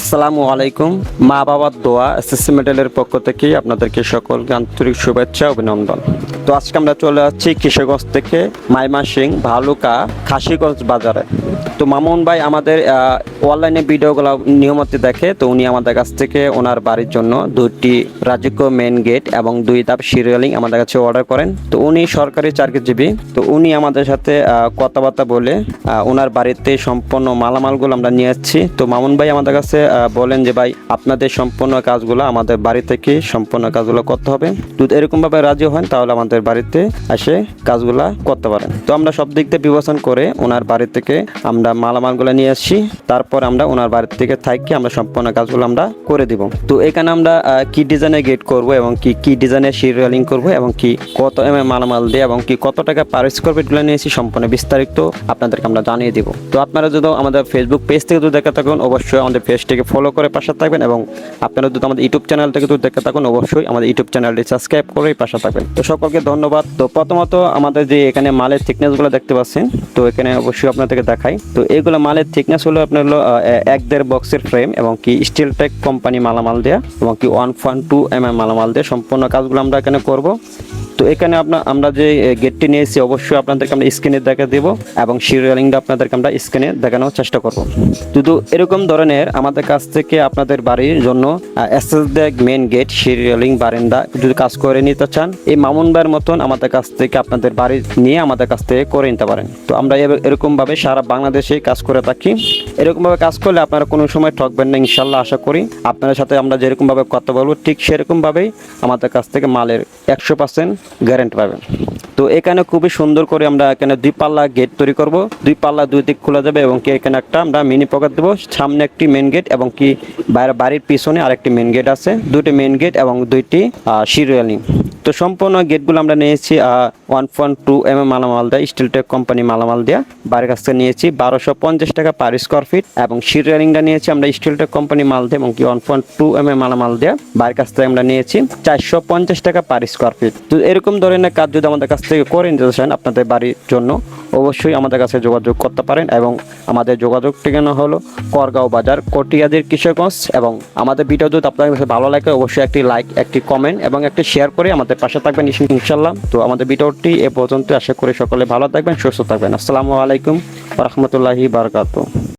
আসসালামু আলাইকুম। মা বাবার দোয়া এসএসসি মেডেলের পক্ষ থেকে আপনাদেরকে সকল আন্তরিক শুভেচ্ছা, অভিনন্দন। তো আজকে আমরা চলে আসছি কিশোরগঞ্জ থেকে মাইমা সিং ভালুকা, খাসিগঞ্জ বাজারে। তো মামুন ভাই, আমাদের অনলাইনে ভিডিওগুলো নিয়মিত দেখে, তো উনি আমাদের কাছ থেকে ওনার বাড়ির জন্য দুটি রাজকীয় মেন গেট এবং দুই ধাপ সিরিয়ালিং আমাদের কাছে অর্ডার করেন। তো উনি সরকারি চাকরিজীবী, তো উনি আমাদের সাথে কথাবার্তা বলে ওনার বাড়িতে সম্পূর্ণ মালামালগুলো আমরা নিয়ে যাচ্ছি তো মামুন ভাই আমাদের কাছে বলেন যে, ভাই, আপনাদের সম্পূর্ণ কাজগুলো আমাদের বাড়ি থেকে সম্পূর্ণ কাজগুলো করতে হবে। যদি এরকমভাবে রাজি হন, তাহলে আমাদের বাড়িতে এসে কাজগুলো করতে পারেন। তো আমরা সব দিক দিয়ে বিবেচন করে ওনার বাড়ি থেকে আমরা মালামালগুলো নিয়ে আসছি। তারপর আমরা ওনার বাড়ি থেকে থাকি, আমরা সম্পূর্ণ কাজগুলো আমরা করে দিব। তো এখানে আমরা কি ডিজাইনের গেট করব এবং কি কি ডিজাইনের সিরিয়ালিং করব এবং কি কত এম এম মালামাল দিয়ে এবং কি কত টাকা পার স্কোয়ার ফিটগুলো নিয়েছি সম্পূর্ণ বিস্তারিত আপনাদেরকে আমরা জানিয়ে দিব। তো আপনারা যদি আমাদের ফেসবুক পেজ থেকে যদি দেখে থাকুন, অবশ্যই আমাদের পেজটিকে ফলো করে পাশে থাকবেন এবং আপনারা যদি আমাদের ইউটিউব চ্যানেল থেকে যদি দেখে থাকুন, অবশ্যই আমাদের ইউটিউব চ্যানেলটি সাবস্ক্রাইব করেই পাশে থাকবেন। তো সকলকে ধন্যবাদ। তো প্রথমত আমাদের যে এখানে মালের থিকনেসগুলো দেখতে পাচ্ছেন, তো এখানে অবশ্যই আপনাদেরকে দেখাই। তো এগুলো মালের থিকনেস হলো আপনার হলো এক দেড় বক্সের ফ্রেম এবং কি স্টিল টেক কোম্পানি মালামাল দেয়া এবং কি one point two M M মালামাল দিয়ে সম্পূর্ণ কাজগুলো আমরা এখানে করব। তো এখানে আপনার আমরা যে গেটটি নিয়েছি, অবশ্যই আপনাদেরকে আমরা স্ক্রিনে দেখা দেব এবং সিরিয়ালিংটা আপনাদেরকে আমরা স্ক্রিনে দেখানোর চেষ্টা করব। শুধু এরকম ধরনের আমাদের কাছ থেকে আপনাদের বাড়ির জন্য এসএস দেক মেন গেট সিরিয়ালিং বারেন্দা যদি কাজ করে নিতে চান, এই মামুন মতন আমাদের কাছ থেকে আপনাদের বাড়ি নিয়ে আমাদের কাছ থেকে করে নিতে পারেন। তো আমরা এরকমভাবে সারা বাংলাদেশে কাজ করে থাকি। এরকমভাবে কাজ করলে আপনারা কোনো সময় ঠকবেন না ইনশাল্লাহ আশা করি। আপনাদের সাথে আমরা যেরকমভাবে কথা বলব, ঠিক সেরকমভাবেই আমাদের কাছ থেকে মালের একশো পার্সেন্ট গ্যারেন্ট পাবেন। তো এখানে খুবই সুন্দর করে আমরা এখানে দুই পাল্লা গেট তৈরি করব। দুই পাল্লা দুই দিক খোলা যাবে এবং কি এখানে একটা আমরা মিনি পকেট দেবো। সামনে একটি মেন গেট এবং কি বাড়ির পিছনে আরেকটি মেন গেট আছে। দুটি মেন গেট এবং দুইটি সিরিয়ালিং তো সম্পূর্ণ গেটগুলো আমরা নিয়েছি one point two M M মালামাল স্টিল টেক কোম্পানি মালামাল দেয়া। বাড়ির কাছ থেকে নিয়েছি বারোশো পঞ্চাশ টাকা পার স্কোয়ার ফিট এবং শির রেলিংটা নিয়েছি আমরা স্টিল টেক কোম্পানি মাল দিয়ে এবং কি one point two M M মালামাল দেয়া। বাড়ির কাছ থেকে আমরা নিয়েছি চারশো পঞ্চাশ টাকা পার স্কোয়ার ফিট তো এরকম ধরনের কাজ যদি আমাদের কাছ থেকে করে নিতে চান আপনাদের বাড়ির জন্য অবশ্যই আমাদের কাছে যোগাযোগ করতে পারেন এবং আমাদের যোগাযোগ ঠিকানা হলো করগাঁও বাজার, কটিয়াদের কিশোরগঞ্জ এবং আমাদের ভিডিও যদি আপনাদের কাছে ভালো লাগে, অবশ্যই একটি লাইক একটি কমেন্ট এবং একটি শেয়ার করে আমাদের পাশে থাকবেন ইনশ- ইনশাল্লাহ। তো আমাদের ভিডিওটি এ পর্যন্ত আশা করি সকলে ভালো থাকবেন, সুস্থ থাকবেন। আসসালামু আলাইকুম রহমতুল্লাহি বারকাতু